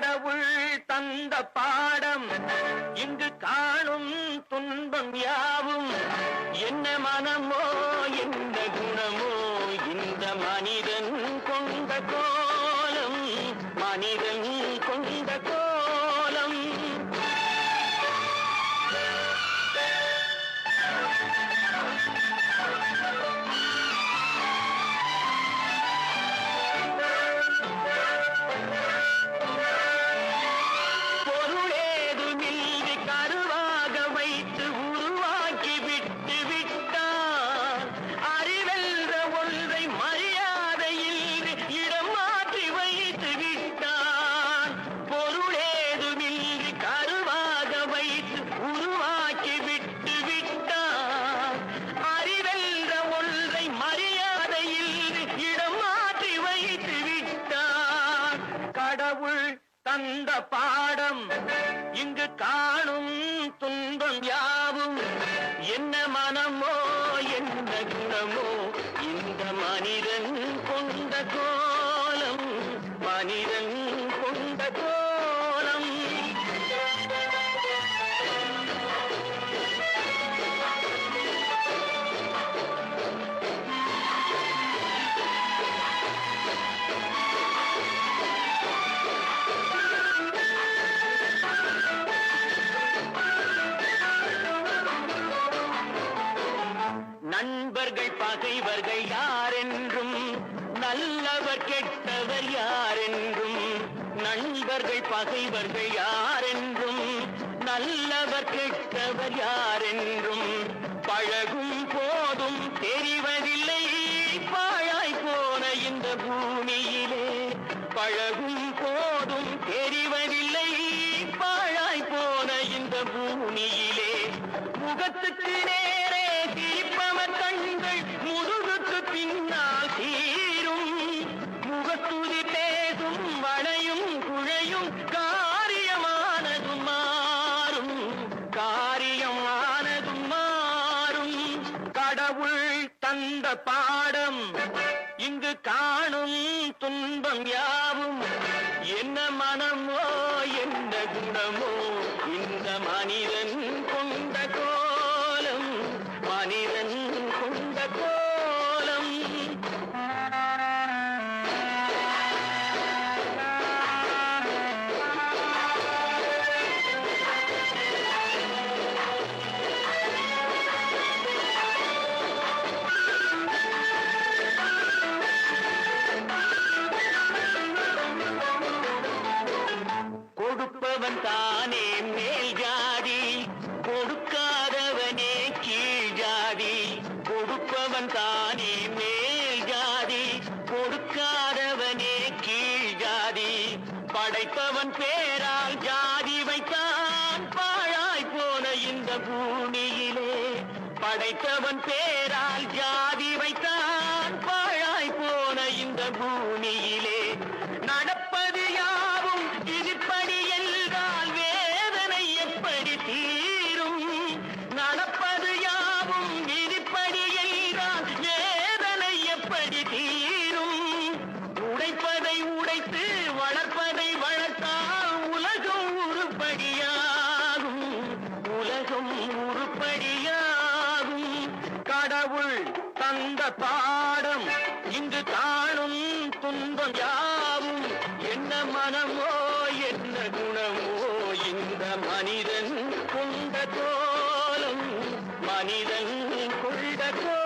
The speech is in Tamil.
கடவுள் தந்த பாடம். இங்கு காணும் துன்பம் யாவும்? என்ன மனமோ என்ன குணமோ? இந்த மனிதன் கொண்ட கோலம் மனிதன் தந்த பாடம் இங்கு காணும் துன்பம் யாவும். என்ன மனமோ என்ன குணமோ இந்த மனிதன் கொண்ட கோ நல்லவர்கள் பகைவர்கள் யாரென்றும் நல்லவர் கெட்டவர் யாரென்றும் நண்பர்கள் பகைவர்கள் யாரென்றும் நல்லவர் கெட்டவர் யாரென்றும் பழகும் போதும் தெரிவதில்லை பாழாய் போன இந்த பூமியிலே பழகும் போ குழையும் காரியமானதும் மாறும். காரியமானதும் மாறும். கடவுள் தந்த பாடம் இங்கு காணும் துன்பம் யாவும். என்ன மனமோ என்ன குணமோ கொடுத்தவன் தானே மேல் ஜாதி. கொடுக்காதவனே கீழ் ஜாதி. கொடுப்பவன் தானே மேல் ஜாதி. கொடுக்காதவனே கீழ் ஜாதி. படைப்பவன் பேரால் ஜாதி வைத்தான். பாழாய் போன இந்த பூமியிலே படைத்தவன் பேரால் ஜாதி அடி தீரும். உடைப்பதை உடைத்து வளர்ப்பதை வளர்த்தால் உலகம் உருப்படியாகும். உலகம் உருப்படியாகும். கடவுள் தந்த பாடம் இங்கு காணும் துன்பம் யாவும். என்ன மனமோ என்ன குணமோ இந்த மனிதன் கொண்ட கோலம். மனிதன் கொண்ட கோலம்